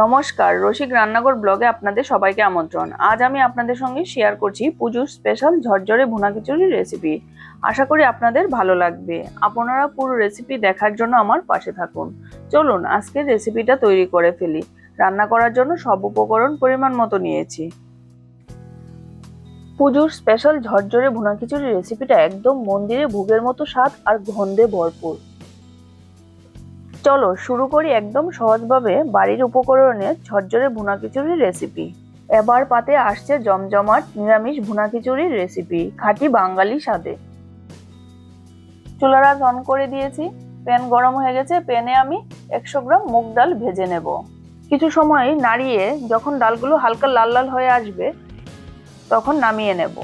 নমস্কার, রসিক রান্নাঘর ব্লগে আপনাদের সবাইকে আমন্ত্রণ। আজ আমি আপনাদের সঙ্গে শেয়ার করছি পুজোর স্পেশাল ঝরঝরে ভুনা খিচুড়ির রেসিপি আশা করি আপনাদের ভালো লাগবে। আপনারা পুরো রেসিপি দেখার জন্য আমার পাশে থাকুন। চলুন, আজকের রেসিপিটা তৈরি করে ফেলি। রান্না করার জন্য সব উপকরণ পরিমাণ মতো নিয়েছি। পুজোর স্পেশাল ঝরঝরে ভুনা খিচুড়ির রেসিপিটা একদম মন্দিরে ভোগের মতো স্বাদ আর গন্ধে ভরপুর। চলো শুরু করি একদম সহজভাবে বাড়ির উপকরণে ঝরঝরে ভুনা খিচুড়ির রেসিপি এবার পাতে আসছে জমজমাট নিরামিষ ভুনা খিচুড়ির রেসিপি খাঁটি বাঙালি স্বাদে। চুলার অন করে দিয়েছি। প্যান গরম হয়ে গেছে, প্যানে আমি একশো গ্রাম মুগ ডাল ভেজে নেব। কিছু সময় নাড়িয়ে যখন ডালগুলো হালকা লাল লাল হয়ে আসবে, তখন নামিয়ে নেব।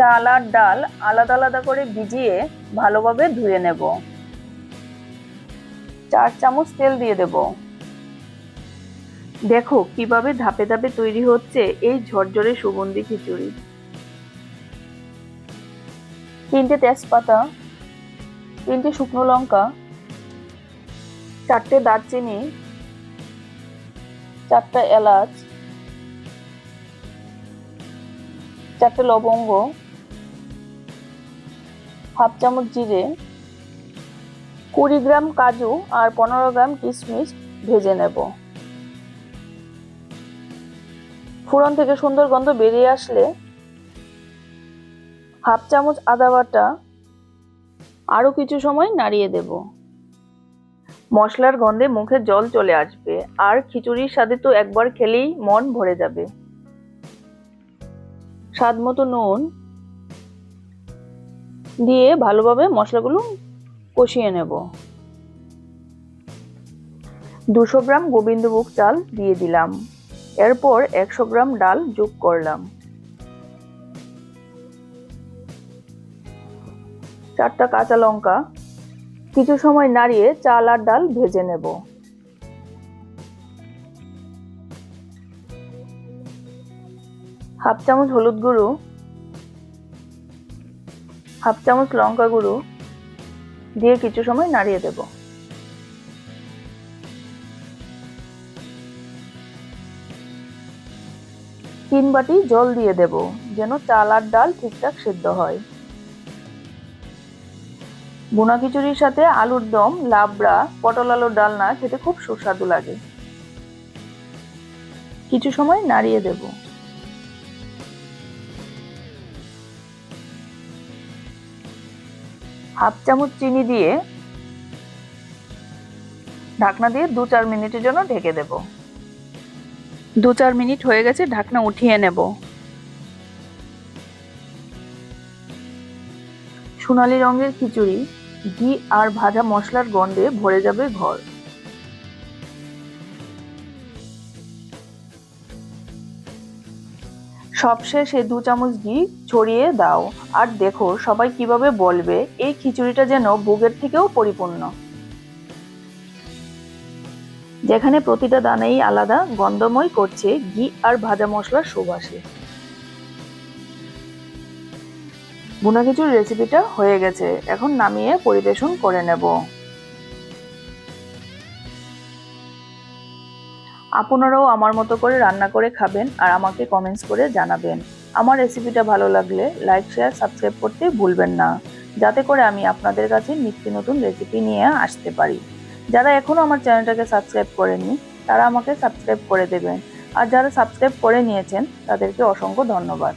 চাল আর ডাল আলাদা আলাদা করে ভিজিয়ে ভালোভাবে ধুয়ে নেব। চার চামচ তেল দিয়ে দেব। দেখো কীভাবে ধাপে ধাপে তৈরি হচ্ছে এই ঝরঝরে সুগন্ধি খিচুড়ি। তিনটে তেজপাতা, তিনটে শুকনো লঙ্কা, চারটে দারচিনি, চারটা এলাচ, চারটে লবঙ্গ হাফ চামচ জিরে, কুড়ি গ্রাম কাজু আর পনেরো গ্রাম কিশমিশ ভেজে নেব। ফোড়ন থেকে সুন্দর গন্ধ বেরিয়ে আসলে হাফ চামচ আদা বাটা আরও কিছু সময় নাড়িয়ে দেব। মশলার গন্ধে মুখে জল চলে আসবে আর খিচুড়ির সাথে তো একবার খেলেই মন ভরে যাবে। স্বাদ মতো নুন দিয়ে ভালোভাবে মশলাগুলো কষিয়ে নেব। দুশো গ্রাম গোবিন্দভোগ চাল দিয়ে দিলাম। এরপর একশো গ্রাম ডাল যোগ করলাম। চারটা কাঁচা লঙ্কা। কিছু সময় নাড়িয়ে চাল আর ডাল ভেজে নেব। হাফ চামচ হলুদ গুঁড়ো হাফ চামচ লঙ্কা গুঁড়ো দিয়ে কিছু সময় নাড়িয়ে দেব। তিন বাটি জল দিয়ে দেব, যেন চাল আর ডাল ঠিকঠাক সেদ্ধ হয়। বুনা খিচুড়ির সাথে আলুর দম, লাবড়া, পটল আলুর ডালনা খেতে খুব সুস্বাদু লাগে। কিছু সময় নাড়িয়ে দেবো। হাফ চামচ চিনি দিয়ে ঢাকনা দিয়ে দু চার মিনিটের জন্য ঢেকে দেব। দু চার মিনিট হয়ে গেছে, ঢাকনা উঠিয়ে নেব। সোনালি রঙের খিচুড়ি, ঘি আর ভাজা মশলার গন্ধে ভরে যাবে ঘর। সবশেষে দু চামচ ঘি ছড়িয়ে দাও। আর দেখো, সবাই কীভাবে বলবে, এই খিচুড়িটা যেন ভোগের থেকেও পরিপূর্ণ। যেখানে প্রতিটা দানাই আলাদা গন্ধময় করছে ঘি আর ভাজা মশলার সুবাসে। বুনা খিচুড়ির রেসিপিটা হয়ে গেছে। এখন নামিয়ে পরিবেশন করে নেব। আপনারাও আমার মতো করে রান্না করে খাবেন আর আমাকে কমেন্টস করে জানাবেন। আমার রেসিপিটা ভালো লাগলে লাইক শেয়ার সাবস্ক্রাইব করতে ভুলবেন না। যাতে করে আমি আপনাদের কাছে নিত্য নতুন রেসিপি নিয়ে আসতে পারি। যারা এখনও আমার চ্যানেলটাকে সাবস্ক্রাইব করেননি, তারা আমাকে সাবস্ক্রাইব করে দেবেন। আর যারা সাবস্ক্রাইব করে নিয়েছেন, তাদেরকে অসংখ্য ধন্যবাদ।